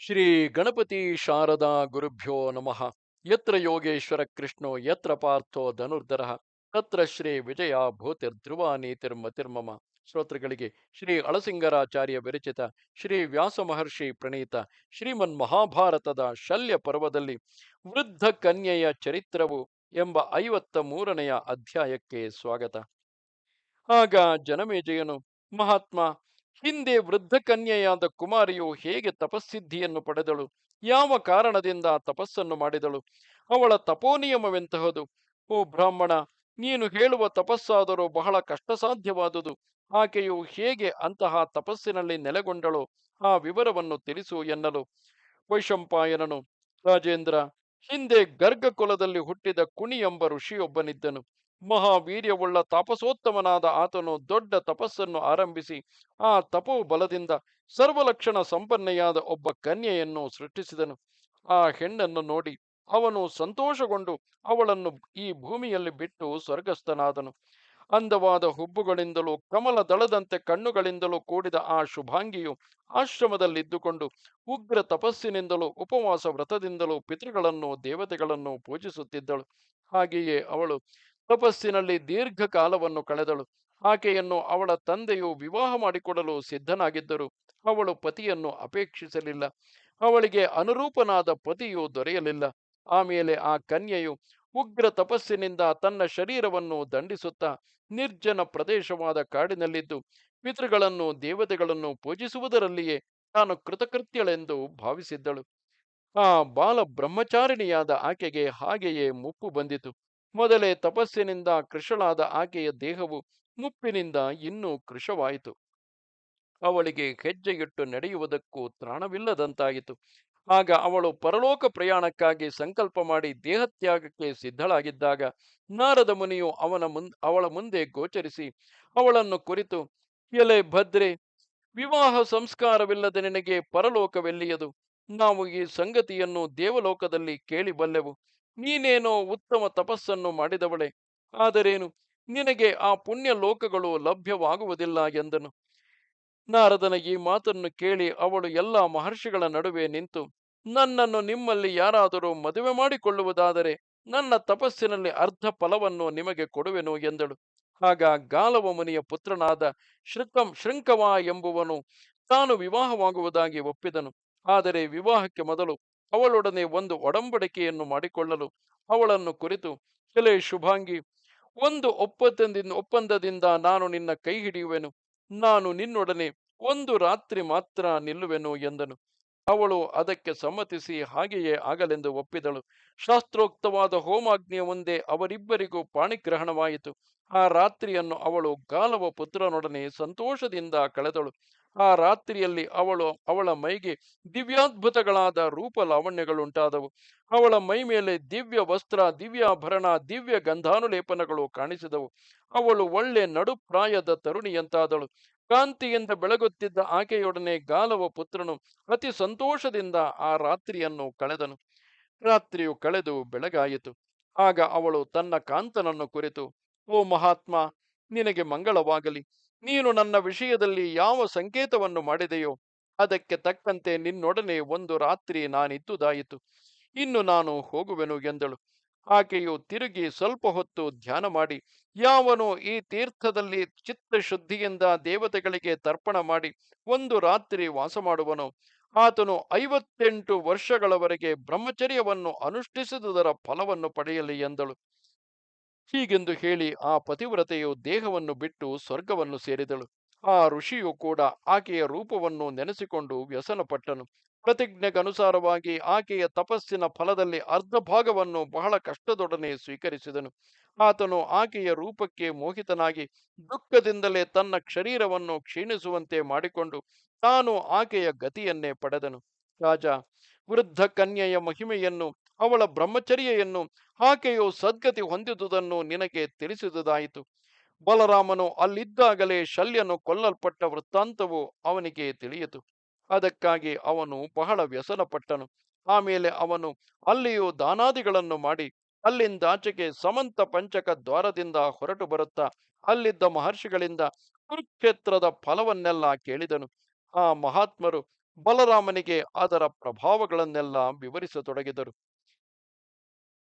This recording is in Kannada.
ಶ್ರೀ ಗಣಪತಿ ಶಾರದಾ ಗುರುಭ್ಯೋ ನಮಃ. ಯತ್ರ ಯೋಗೇಶ್ವರ ಕೃಷ್ಣೋ, ಯತ್ರ ಪಾರ್ಥೋ ಧನುರ್ಧರ, ತತ್ರ ಶ್ರೀ ವಿಜಯ ಭೂತಿರ್ಧ್ರುವ ನೀತಿರ್ಮತಿರ್ಮಮ ಶ್ರೋತೃಗಳಿಗೆ ಶ್ರೀ ಅಳಸಿಂಗರಾಚಾರ್ಯ ವಿರಚಿತ ಶ್ರೀ ವ್ಯಾಸ ಮಹರ್ಷಿ ಪ್ರಣೀತ ಶ್ರೀಮನ್ ಮಹಾಭಾರತದ ಶಲ್ಯ ಪರ್ವದಲ್ಲಿ ವೃದ್ಧ ಕನ್ಯೆಯ ಚರಿತ್ರವು ಎಂಬ ಐವತ್ತ ಮೂರನೆಯ ಅಧ್ಯಾಯಕ್ಕೆ ಸ್ವಾಗತ. ಆಗ ಜನಮೇಜಯನು, ಮಹಾತ್ಮ ಹಿಂದೆ ವೃದ್ಧ ಕನ್ಯೆಯಾದ ಕುಮಾರಿಯು ಹೇಗೆ ತಪಸ್ಸಿದ್ಧಿಯನ್ನು ಪಡೆದಳು? ಯಾವ ಕಾರಣದಿಂದ ತಪಸ್ಸನ್ನು ಮಾಡಿದಳು? ಅವಳ ತಪೋನಿಯಮವೆಂತಹದು? ಓ ಬ್ರಾಹ್ಮಣ, ನೀನು ಹೇಳುವ ತಪಸ್ಸಾದರೂ ಬಹಳ ಕಷ್ಟಸಾಧ್ಯವಾದುದು. ಆಕೆಯು ಹೇಗೆ ಅಂತಹ ತಪಸ್ಸಿನಲ್ಲಿ ನೆಲೆಗೊಂಡಳು? ಆ ವಿವರವನ್ನು ತಿಳಿಸು ಎನ್ನಲು. ವೈಶಂಪಾಯನನು, ರಾಜೇಂದ್ರ, ಹಿಂದೆ ಗರ್ಗ ಕುಲದಲ್ಲಿ ಹುಟ್ಟಿದ ಕುಣಿ ಎಂಬ ಋಷಿಯೊಬ್ಬನಿದ್ದನು. ಮಹಾವೀರ್ಯವುಳ್ಳ ತಾಪಸೋತ್ತಮನಾದ ಆತನು ದೊಡ್ಡ ತಪಸ್ಸನ್ನು ಆರಂಭಿಸಿ, ಆ ತಪೋ ಬಲದಿಂದ ಸರ್ವಲಕ್ಷಣ ಸಂಪನ್ನೆಯಾದ ಒಬ್ಬ ಕನ್ಯೆಯನ್ನು ಸೃಷ್ಟಿಸಿದನು. ಆ ಹೆಣ್ಣನ್ನು ನೋಡಿ ಅವನು ಸಂತೋಷಗೊಂಡು ಅವಳನ್ನು ಈ ಭೂಮಿಯಲ್ಲಿ ಬಿಟ್ಟು ಸ್ವರ್ಗಸ್ಥನಾದನು. ಅಂದವಾದ ಹುಬ್ಬುಗಳಿಂದಲೂ ಕಮಲ ದಳದಂತೆ ಕಣ್ಣುಗಳಿಂದಲೂ ಕೂಡಿದ ಆ ಶುಭಾಂಗಿಯು ಆಶ್ರಮದಲ್ಲಿದ್ದುಕೊಂಡು ಉಗ್ರ ತಪಸ್ಸಿನಿಂದಲೂ ಉಪವಾಸ ವ್ರತದಿಂದಲೂ ಪಿತೃಗಳನ್ನು ದೇವತೆಗಳನ್ನು ಪೂಜಿಸುತ್ತಿದ್ದಳು. ಹಾಗೆಯೇ ಅವಳು ತಪಸ್ಸಿನಲ್ಲಿ ದೀರ್ಘಕಾಲವನ್ನು ಕಳೆದಳು. ಆಕೆಯನ್ನು ಅವಳ ತಂದೆಯು ವಿವಾಹ ಮಾಡಿಕೊಡಲು ಸಿದ್ಧನಾಗಿದ್ದರು. ಅವಳು ಪತಿಯನ್ನು ಅಪೇಕ್ಷಿಸಲಿಲ್ಲ. ಅವಳಿಗೆ ಅನುರೂಪನಾದ ಪತಿಯು ದೊರೆಯಲಿಲ್ಲ. ಆಮೇಲೆ ಆ ಕನ್ಯೆಯು ಉಗ್ರ ತಪಸ್ಸಿನಿಂದ ತನ್ನ ಶರೀರವನ್ನು ದಂಡಿಸುತ್ತಾ ನಿರ್ಜನ ಪ್ರದೇಶವಾದ ಕಾಡಿನಲ್ಲಿದ್ದು, ಪಿತೃಗಳನ್ನು, ದೇವತೆಗಳನ್ನು ಪೂಜಿಸುವುದರಲ್ಲಿಯೇ ತಾನು ಕೃತಕೃತ್ಯಳೆಂದು ಭಾವಿಸಿದ್ದಳು. ಆ ಬಾಲ ಬ್ರಹ್ಮಚಾರಿಣಿಯಾದ ಆಕೆಗೆ ಹಾಗೆಯೇ ಮುಪ್ಪು ಬಂದಿತು. ಮೊದಲೇ ತಪಸ್ಸಿನಿಂದ ಕೃಶಳಾದ ಆಕೆಯ ದೇಹವು ಮುಪ್ಪಿನಿಂದ ಇನ್ನೂ ಕೃಶವಾಯಿತು. ಅವಳಿಗೆ ಹೆಜ್ಜೆಯಿಟ್ಟು ನಡೆಯುವುದಕ್ಕೂ ತ್ರಾಣವಿಲ್ಲದಂತಾಯಿತು. ಆಗ ಅವಳು ಪರಲೋಕ ಪ್ರಯಾಣಕ್ಕಾಗಿ ಸಂಕಲ್ಪ ಮಾಡಿ ದೇಹತ್ಯಾಗಕ್ಕೆ ಸಿದ್ಧಳಾಗಿದ್ದಾಗ ನಾರದ ಮುನಿಯು ಅವನ ಮುನ್, ಅವಳ ಮುಂದೆ ಗೋಚರಿಸಿ ಅವಳನ್ನು ಕುರಿತು, ಎಲೆ ಭದ್ರೆ, ವಿವಾಹ ಸಂಸ್ಕಾರವಿಲ್ಲದ ನಿನಗೆ ಪರಲೋಕವೆಲ್ಲಿಯದು? ನಾವು ಈ ಸಂಗತಿಯನ್ನು ದೇವಲೋಕದಲ್ಲಿ ಕೇಳಿಬಲ್ಲೆವು ನೀನೇನೋ ಉತ್ತಮ ತಪಸ್ಸನ್ನು ಮಾಡಿದವಳೆ, ಆದರೇನು ನಿನಗೆ ಆ ಪುಣ್ಯ ಲೋಕಗಳು ಲಭ್ಯವಾಗುವುದಿಲ್ಲ ಎಂದನು. ನಾರದನ ಈ ಮಾತನ್ನು ಕೇಳಿ ಅವಳು ಎಲ್ಲ ಮಹರ್ಷಿಗಳ ನಡುವೆ ನಿಂತು, ನನ್ನನ್ನು ನಿಮ್ಮಲ್ಲಿ ಯಾರಾದರೂ ಮದುವೆ ಮಾಡಿಕೊಳ್ಳುವುದಾದರೆ ನನ್ನ ತಪಸ್ಸಿನಲ್ಲಿ ಅರ್ಧ ಫಲವನ್ನು ನಿಮಗೆ ಕೊಡುವೆನು ಎಂದಳು. ಆಗ ಗಾಲವ ಮುನಿಯ ಪುತ್ರನಾದ ಶೃಕಂ ಶೃಂಕವ ಎಂಬುವನು ತಾನು ವಿವಾಹವಾಗುವುದಾಗಿ ಒಪ್ಪಿದನು. ಆದರೆ ವಿವಾಹಕ್ಕೆ ಮೊದಲು ಅವಳೊಡನೆ ಒಂದು ಒಡಂಬಡಿಕೆಯನ್ನು ಮಾಡಿಕೊಳ್ಳಲು ಅವಳನ್ನು ಕುರಿತು, ಎಲೆ ಶುಭಾಂಗಿ, ಒಂದು ಒಪ್ಪಂದದಿಂದ ಒಪ್ಪಂದದಿಂದ ನಾನು ನಿನ್ನ ಕೈ ಹಿಡಿಯುವೆನು. ನಾನು ನಿನ್ನೊಡನೆ ಒಂದು ರಾತ್ರಿ ಮಾತ್ರ ನಿಲ್ಲುವೆನು ಎಂದನು. ಅವಳು ಅದಕ್ಕೆ ಸಮ್ಮತಿಸಿ ಹಾಗೆಯೇ ಆಗಲೆಂದು ಒಪ್ಪಿದಳು. ಶಾಸ್ತ್ರೋಕ್ತವಾದ ಹೋಮಾಗ್ನಿಯ ಮುಂದೆ ಅವರಿಬ್ಬರಿಗೂ ಪಾಣಿಗ್ರಹಣವಾಯಿತು. ಆ ರಾತ್ರಿಯನ್ನು ಅವಳು ಗಾಲವ ಪುತ್ರನೊಡನೆ ಸಂತೋಷದಿಂದ ಕಳೆದಳು. ಆ ರಾತ್ರಿಯಲ್ಲಿ ಅವಳು ಅವಳ ಮೈಗೆ ದಿವ್ಯಾದ್ಭುತಗಳಾದ ರೂಪ ಲಾವಣ್ಯಗಳುಂಟಾದವು ಅವಳ ಮೈ ಮೇಲೆ ದಿವ್ಯ ವಸ್ತ್ರ ದಿವ್ಯಾಭರಣ ದಿವ್ಯ ಗಂಧಾನುಲೇಪನಗಳು ಕಾಣಿಸಿದವು. ಅವಳು ಒಳ್ಳೆ ನಡುಪ್ರಾಯದ ತರುಣಿಯಂತಾದಳು. ಕಾಂತಿಯಿಂದ ಬೆಳಗುತ್ತಿದ್ದ ಆಕೆಯೊಡನೆ ಗಾಲವ ಪುತ್ರನು ಅತಿ ಸಂತೋಷದಿಂದ ಆ ರಾತ್ರಿಯನ್ನು ಕಳೆದನು. ರಾತ್ರಿಯು ಕಳೆದು ಬೆಳಗಾಯಿತು. ಆಗ ಅವಳು ತನ್ನ ಕಾಂತನನ್ನು ಕುರಿತು, ಓ ಮಹಾತ್ಮ, ನಿನಗೆ ಮಂಗಳವಾಗಲಿ. ನೀನು ನನ್ನ ವಿಷಯದಲ್ಲಿ ಯಾವ ಸಂಕೇತವನ್ನು ಮಾಡಿದೆಯೋ ಅದಕ್ಕೆ ತಕ್ಕಂತೆ ನಿನ್ನೊಡನೆ ಒಂದು ರಾತ್ರಿ ನಾನಿದ್ದುದಾಯಿತು ಇನ್ನು ನಾನು ಹೋಗುವೆನು ಎಂದಳು. ಆಕೆಯು ತಿರುಗಿ ಸ್ವಲ್ಪ ಹೊತ್ತು ಧ್ಯಾನ ಮಾಡಿ, ಯಾವನು ಈ ತೀರ್ಥದಲ್ಲಿ ಚಿತ್ತಶುದ್ಧಿಯಿಂದ ದೇವತೆಗಳಿಗೆ ತರ್ಪಣ ಮಾಡಿ ಒಂದು ರಾತ್ರಿ ವಾಸ ಮಾಡುವನು. ಆತನು ಐವತ್ತೆಂಟು ವರ್ಷಗಳವರೆಗೆ ಬ್ರಹ್ಮಚರ್ಯವನ್ನು ಅನುಷ್ಠಿಸಿದುದರ ಫಲವನ್ನು ಪಡೆಯಲಿ ಎಂದಳು. ಹೀಗೆಂದು ಹೇಳಿ ಆ ಪತಿವ್ರತೆಯು ದೇಹವನ್ನು ಬಿಟ್ಟು ಸ್ವರ್ಗವನ್ನು ಸೇರಿದಳು. ಆ ಋಷಿಯು ಕೂಡ ಆಕೆಯ ರೂಪವನ್ನು ನೆನೆಸಿಕೊಂಡು ವ್ಯಸನಪಟ್ಟನು. ಪ್ರತಿಜ್ಞೆಗನುಸಾರವಾಗಿ ಆಕೆಯ ತಪಸ್ಸಿನ ಫಲದಲ್ಲಿ ಅರ್ಧ ಭಾಗವನ್ನು ಬಹಳ ಕಷ್ಟದೊಡನೆ ಸ್ವೀಕರಿಸಿದನು. ಆತನು ಆಕೆಯ ರೂಪಕ್ಕೆ ಮೋಹಿತನಾಗಿ ದುಃಖದಿಂದಲೇ ತನ್ನ ಶರೀರವನ್ನು ಕ್ಷೀಣಿಸುವಂತೆ ಮಾಡಿಕೊಂಡು ತಾನು ಆಕೆಯ ಗತಿಯನ್ನೇ ಪಡೆದನು. ರಾಜ ವೃದ್ಧ ಕನ್ಯೆಯ ಮಹಿಮೆಯನ್ನು ಅವಳ ಬ್ರಹ್ಮಚರ್ಯೆಯನ್ನು ಆಕೆಯು ಸದ್ಗತಿ ಹೊಂದಿದುದನ್ನು ನಿನಗೆ ತಿಳಿಸಿದುದಾಯಿತು. ಬಲರಾಮನು ಅಲ್ಲಿದ್ದಾಗಲೇ ಶಲ್ಯನು ಕೊಲ್ಲಲ್ಪಟ್ಟ ವೃತ್ತಾಂತವು ಅವನಿಗೆ ತಿಳಿಯಿತು. ಅದಕ್ಕಾಗಿ ಅವನು ಬಹಳ ವ್ಯಸನಪಟ್ಟನು. ಆಮೇಲೆ ಅವನು ಅಲ್ಲಿಯೂ ದಾನಾದಿಗಳನ್ನು ಮಾಡಿ, ಅಲ್ಲಿಂದಾಚೆಗೆ ಸಮಂತ ಪಂಚಕ ದ್ವಾರದಿಂದ ಹೊರಟು ಬರುತ್ತಾ, ಅಲ್ಲಿದ್ದ ಮಹರ್ಷಿಗಳಿಂದ ಕುರುಕ್ಷೇತ್ರದ ಫಲವನ್ನೆಲ್ಲ ಕೇಳಿದನು. ಆ ಮಹಾತ್ಮರು ಬಲರಾಮನಿಗೆ ಅದರ ಪ್ರಭಾವಗಳನ್ನೆಲ್ಲ ವಿವರಿಸತೊಡಗಿದರು.